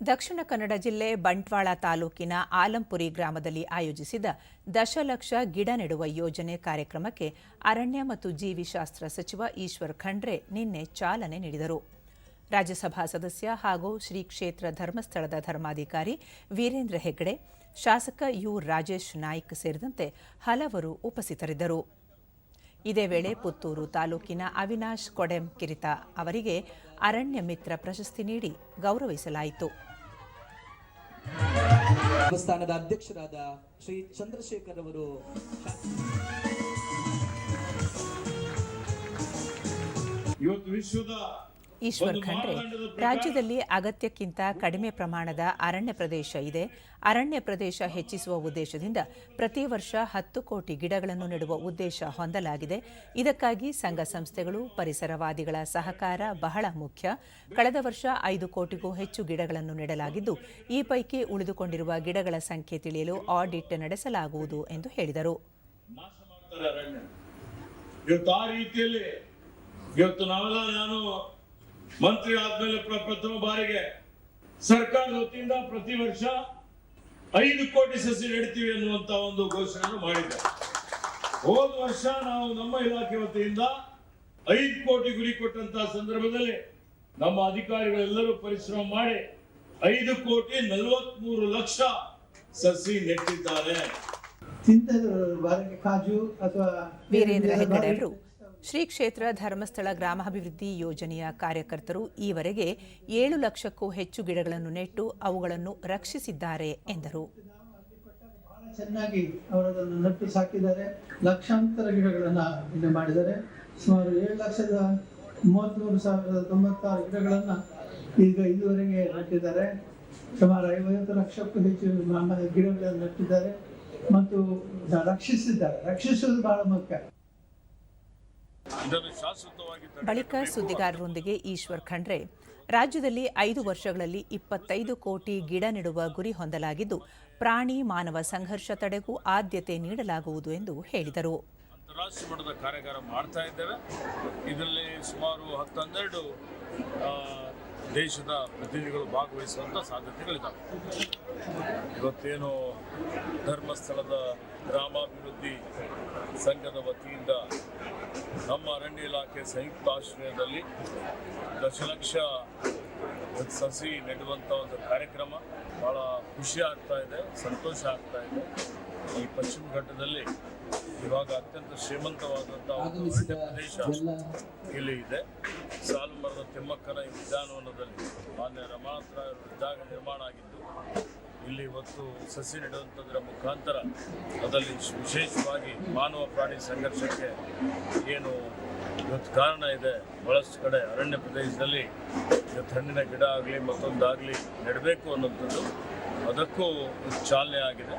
ದಕ್ಷಿಣ ಕನ್ನಡ ಜಿಲ್ಲೆ ಬಂಟ್ವಾಳ ತಾಲೂಕಿನ ಆಲಂಪುರಿ ಗ್ರಾಮದಲ್ಲಿ ಆಯೋಜಿಸಿದ ದಶಲಕ್ಷ ಗಿಡ ನೆಡುವ ಯೋಜನೆ ಕಾರ್ಯಕ್ರಮಕ್ಕೆ ಅರಣ್ಯ ಮತ್ತು ಜೀವಿಶಾಸ್ತ್ರ ಸಚಿವ ಈಶ್ವರ್ ಖಂಡ್ರೆ ನಿನ್ನೆ ಚಾಲನೆ ನೀಡಿದರು. ರಾಜ್ಯಸಭಾ ಸದಸ್ಯ ಹಾಗೂ ಶ್ರೀ ಕ್ಷೇತ್ರ ಧರ್ಮಸ್ಥಳದ ಧರ್ಮಾಧಿಕಾರಿ ವೀರೇಂದ್ರ ಹೆಗ್ಡೆ ಶಾಸಕ ಯು ರಾಜೇಶ್ ನಾಯ್ಕ್ ಸೇರಿದಂತೆ ಹಲವರು ಉಪಸ್ಥಿತರಿದ್ದರು. ಇದೇ ವೇಳೆ ಪುತ್ತೂರು ತಾಲೂಕಿನ ಅವಿನಾಶ್ ಕೊಡೆಂ ಕಿರಿತ ಅವರಿಗೆ ಅರಣ್ಯ ಮಿತ್ರ ಪ್ರಶಸ್ತಿ ನೀಡಿ ಗೌರವಿಸಲಾಯಿತು. ಸಂಸ್ಥಾನದ ಅಧ್ಯಕ್ಷರಾದ ಶ್ರೀ ಚಂದ್ರಶೇಖರ್ ಅವರು ಇವತ್ತು ವಿಶ್ವದ ಈಶ್ವರ್ ಖಂಡ್ರೆ ರಾಜ್ಯದಲ್ಲಿ ಅಗತ್ಯಕ್ಕಿಂತ ಕಡಿಮೆ ಪ್ರಮಾಣದ ಅರಣ್ಯ ಪ್ರದೇಶ ಇದೆ. ಅರಣ್ಯ ಪ್ರದೇಶ ಹೆಚ್ಚಿಸುವ ಉದ್ದೇಶದಿಂದ ಪ್ರತಿ ವರ್ಷ ಹತ್ತು ಕೋಟಿ ಗಿಡಗಳನ್ನು ನೆಡುವ ಉದ್ದೇಶ ಹೊಂದಲಾಗಿದೆ. ಇದಕ್ಕಾಗಿ ಸಂಘ ಸಂಸ್ಥೆಗಳು ಪರಿಸರವಾದಿಗಳ ಸಹಕಾರ ಬಹಳ ಮುಖ್ಯ. ಕಳೆದ ವರ್ಷ ಐದು ಕೋಟಿಗೂ ಹೆಚ್ಚು ಗಿಡಗಳನ್ನು ನೆಡಲಾಗಿದ್ದು ಈ ಪೈಕಿ ಉಳಿದುಕೊಂಡಿರುವ ಗಿಡಗಳ ಸಂಖ್ಯೆ ತಿಳಿಯಲು ಆಡಿಟ್ ನಡೆಸಲಾಗುವುದು ಎಂದು ಹೇಳಿದರು. ಇವತ್ತು ನಾವೆಲ್ಲ ನಾನು ಮಂತ್ರಿ ಆದ್ಮೇಲೆ ಪ್ರಪ್ರಥಮ ಬಾರಿಗೆ ಸರ್ಕಾರದ ವತಿಯಿಂದ ಪ್ರತಿ ವರ್ಷ ಐದು ಕೋಟಿ ಸಸಿ ನೆಡ್ತೀವಿ ಅನ್ನುವಂತ ಒಂದು ಘೋಷಣೆಯನ್ನು ಮಾಡಿದೆ ಹೋದ ವರ್ಷ ನಾವು ನಮ್ಮ ಇಲಾಖೆ ವತಿಯಿಂದ ಐದು ಕೋಟಿ ಗುರಿ ಕೊಟ್ಟಂತ ಸಂದರ್ಭದಲ್ಲಿ ನಮ್ಮ ಅಧಿಕಾರಿಗಳೆಲ್ಲರೂ ಪರಿಶ್ರಮ ಮಾಡಿ ಐದು ಕೋಟಿ ನಲವತ್ಮೂರು ಲಕ್ಷ ಸಸಿ ನೆಟ್ಟಿದ್ದಾರೆ. ಕಾಜು ಅಥವಾ ವೀರೇಂದ್ರ ಬೇರೆ ಹೆಗ್ಗಡೆ ಅವರು ಶ್ರೀ ಕ್ಷೇತ್ರ ಧರ್ಮಸ್ಥಳ ಗ್ರಾಮಾಭಿವೃದ್ಧಿ ಯೋಜನೆಯ ಕಾರ್ಯಕರ್ತರು ಈವರೆಗೆ ಏಳು ಲಕ್ಷಕ್ಕೂ ಹೆಚ್ಚು ಗಿಡಗಳನ್ನು ನೆಟ್ಟು ಅವುಗಳನ್ನು ರಕ್ಷಿಸಿದ್ದಾರೆ ಎಂದರು. ಚೆನ್ನಾಗಿ ಅವರದನ್ನು ನಟ್ಟು ಸಾಕಿದ್ದಾರೆ. ಲಕ್ಷಾಂತರ ಗಿಡಗಳನ್ನು ಮಾಡಿದ್ದಾರೆ. ಸುಮಾರು ಏಳು ಲಕ್ಷದ ಮೂವತ್ತ್ಮೂರು ಸಾವಿರದ ತೊಂಬತ್ತಾರು ಗಿಡಗಳನ್ನ ಈಗ ಇದುವರೆಗೆ ನೆಟ್ಟಿದ್ದಾರೆ. ಸುಮಾರು ಐವತ್ತು ಲಕ್ಷಕ್ಕೂ ಹೆಚ್ಚು ಗಿಡಗಳನ್ನು ನಟ್ಟಿದ್ದಾರೆ. ಮತ್ತು ರಕ್ಷಿಸಿದ್ದಾರೆ. ರಕ್ಷಿಸುವುದು ಬಹಳ ಮುಖ್ಯ. ಬಳಿಕ ಸುದ್ದಿಗಾರರೊಂದಿಗೆ ಈಶ್ವರ್ ಖಂಡ್ರೆ. ರಾಜ್ಯದಲ್ಲಿ ಐದು ವರ್ಷಗಳಲ್ಲಿ ಇಪ್ಪತ್ತೈದು ಕೋಟಿ ಗಿಡ ನೆಡುವ ಗುರಿ ಹೊಂದಲಾಗಿದ್ದು, ಪ್ರಾಣಿ ಮಾನವ ಸಂಘರ್ಷ ತಡೆಗೂ ಆದ್ಯತೆ ನೀಡಲಾಗುವುದು ಎಂದು ಹೇಳಿದರು. ಅಂತಾರಾಷ್ಟ್ರೀಯ ಮಟ್ಟದ ಕಾರ್ಯಾಗಾರ ಮಾಡ್ತಾ ಇದ್ದೇವೆ. ಇದರಲ್ಲಿ ಸುಮಾರು ಹತ್ತು ದೇಶದ ಪ್ರತಿನಿಧಿಗಳು ಭಾಗವಹಿಸುವಂತಹ ಸಾಧ್ಯತೆಗಳಿದ್ದಾವೆ ಇವತ್ತೇನು ಧರ್ಮಸ್ಥಳದ ಗ್ರಾಮಾಭಿವೃದ್ಧಿ ಸಂಘದ ವತಿಯಿಂದ ನಮ್ಮ ಅರಣ್ಯ ಇಲಾಖೆ ಸಂಯುಕ್ತ ಆಶ್ರಯದಲ್ಲಿ ದಶಲಕ್ಷ ಸಸಿ ನೆಡುವಂಥ ಒಂದು ಕಾರ್ಯಕ್ರಮ ಬಹಳ ಖುಷಿ ಆಗ್ತಾ ಇದೆ ಸಂತೋಷ ಆಗ್ತಾ ಇದೆ. ಈ ಪಶ್ಚಿಮ ಘಟ್ಟದಲ್ಲಿ ಇವಾಗ ಅತ್ಯಂತ ಶ್ರೀಮಂತವಾದಂಥ ಒಂದು ಅರಣ್ಯ ಪ್ರದೇಶ ಇಲ್ಲಿ ಇದೆ. ಸಾಲು ಮರದ ತಿಮ್ಮಕ್ಕನ ಈ ಉದ್ಯಾನವನದಲ್ಲಿ ಮಾನ್ಯ ರಮಾನಾಥ ಇದ್ದಾಗ ನಿರ್ಮಾಣ ಆಗಿದ್ದು ಇಲ್ಲಿ ಇವತ್ತು ಸಸಿ ನೆಡುವಂಥದ್ರ ಮುಖಾಂತರ ಅದರಲ್ಲಿ ವಿಶೇಷವಾಗಿ ಮಾನವ ಪ್ರಾಣಿ ಸಂಘರ್ಷಕ್ಕೆ ಏನು ಇವತ್ತು ಕಾರಣ ಇದೆ. ಬಹಳಷ್ಟು ಕಡೆ ಅರಣ್ಯ ಪ್ರದೇಶದಲ್ಲಿ ಇವತ್ತು ಹಣ್ಣಿನ ಗಿಡ ಆಗಲಿ ಮತ್ತೊಂದಾಗಲಿ ನೆಡಬೇಕು ಅನ್ನೋಂಥದ್ದು ಅದಕ್ಕೂ ಚಾಲನೆ ಆಗಿದೆ.